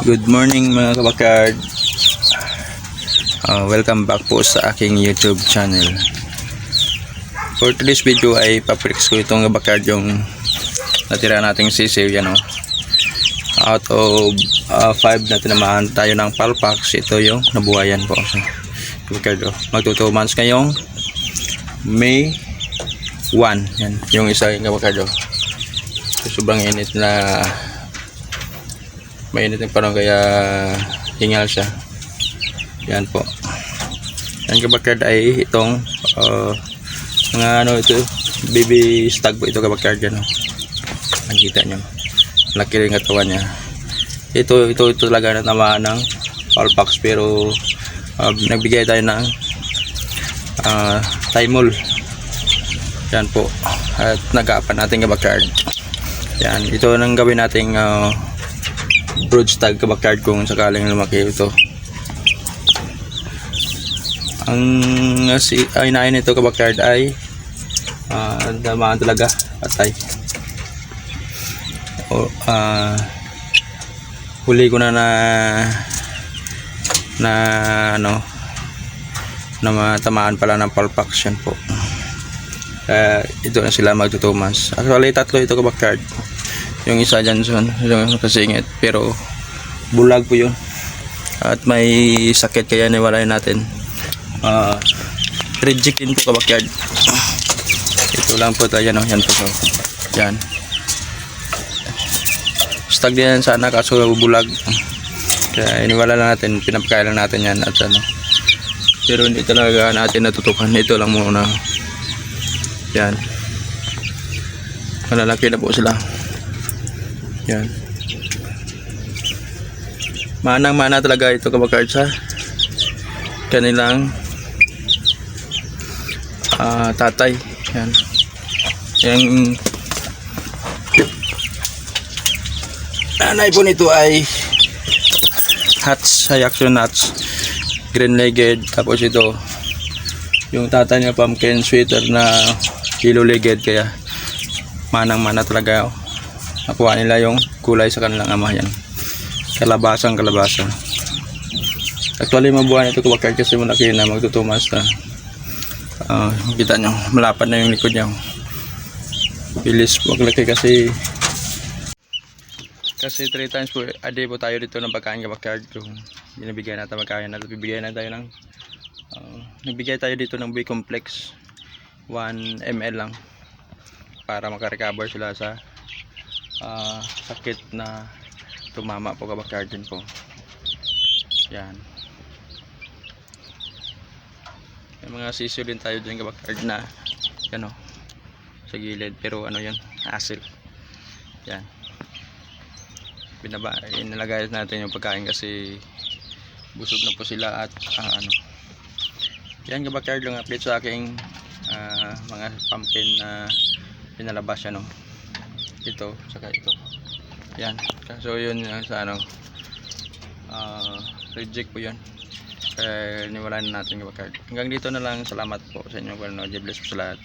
Good morning mga kabakard. Uh, welcome back po sa aking YouTube channel. For today's video ay paprix ko itong kabakard yung natira nating sisiw yan o. Out of 5 na tinamaan tayo ng palpax, ito yung nabuhayan po. So, kabakard o. Magto 2 months ngayong May 1. Yan, yung isa yung kabakard o. So, sobrang init na mainit yung panahon kaya hingal siya. Yan po. Yan kabakard ay itong uh, mga ano ito baby stag po ito kabakard yan oh. nakita nyo. Laki rin katawan niya. Ito ito ito talaga na tamaan ng palpax pero uh, nagbigay tayo ng uh, timol yan po. At nag-aapan natin kabakard yan ito nang gawin nating uh, brood stag kabakard kung sakaling lumaki ito? Ang uh, si ay nain nito kabakard ay uh, damaan talaga patay o ah, huli ko na na na ano na matamaan pala ng palpax yan po. Kaya ito na sila magtutumas. Actually tatlo ito kabakard yung isa dyan son, yung kasingit. Pero bulag po yun. At may sakit kaya niwalay natin. Uh, reject din po kabakyard ito lang po tayo no? yan po so. yan. Stag din yan sana kaso bulag. Kaya iniwala lang natin pinapakain lang natin yan at ano. Pero hindi talaga natin natutukan. Ito lang muna. Yan. Malalaki na po sila yan. Manang mana talaga ito kabakard sa kanilang ah, tatay. Yan. Yung nanay po nito ay hats, Hayaction nuts, green legged, tapos ito yung tatay niya pumpkin sweater na yellow legged kaya manang mana talaga oh nakuha nila yung kulay sa kanilang ama yan. Kalabasang kalabasa. Actually mabuhay ito kabakard kasi malaki na magtutumas na. Uh, kita nyo malapad na yung likod niya. Bilis maglaki kasi. Kasi 3 times po a day po tayo dito ng pagkain kabakard kung binibigyan natin pagkain na bibigyan na tayo ng uh, nagbigay tayo dito ng B complex. 1 ml lang. Para makarecover sila sa ah, sakit na tumama po kabakard din po? Yan. May mga sisiyo din tayo dyan kabakard na yan o sa gilid. Pero ano yun hassle. Yan. Binaba inilagay natin yung pagkain kasi busog na po sila at ah, ano. Yan kabakard lang update sa aking ah, mga pumpkin na pinalabas yan o ito saka ito. Yan. So yun uh, sa ano uh, reject po yun. Kaya niwalaan na natin card hanggang dito na lang. Salamat po sa inyo kung ano bless po sa lahat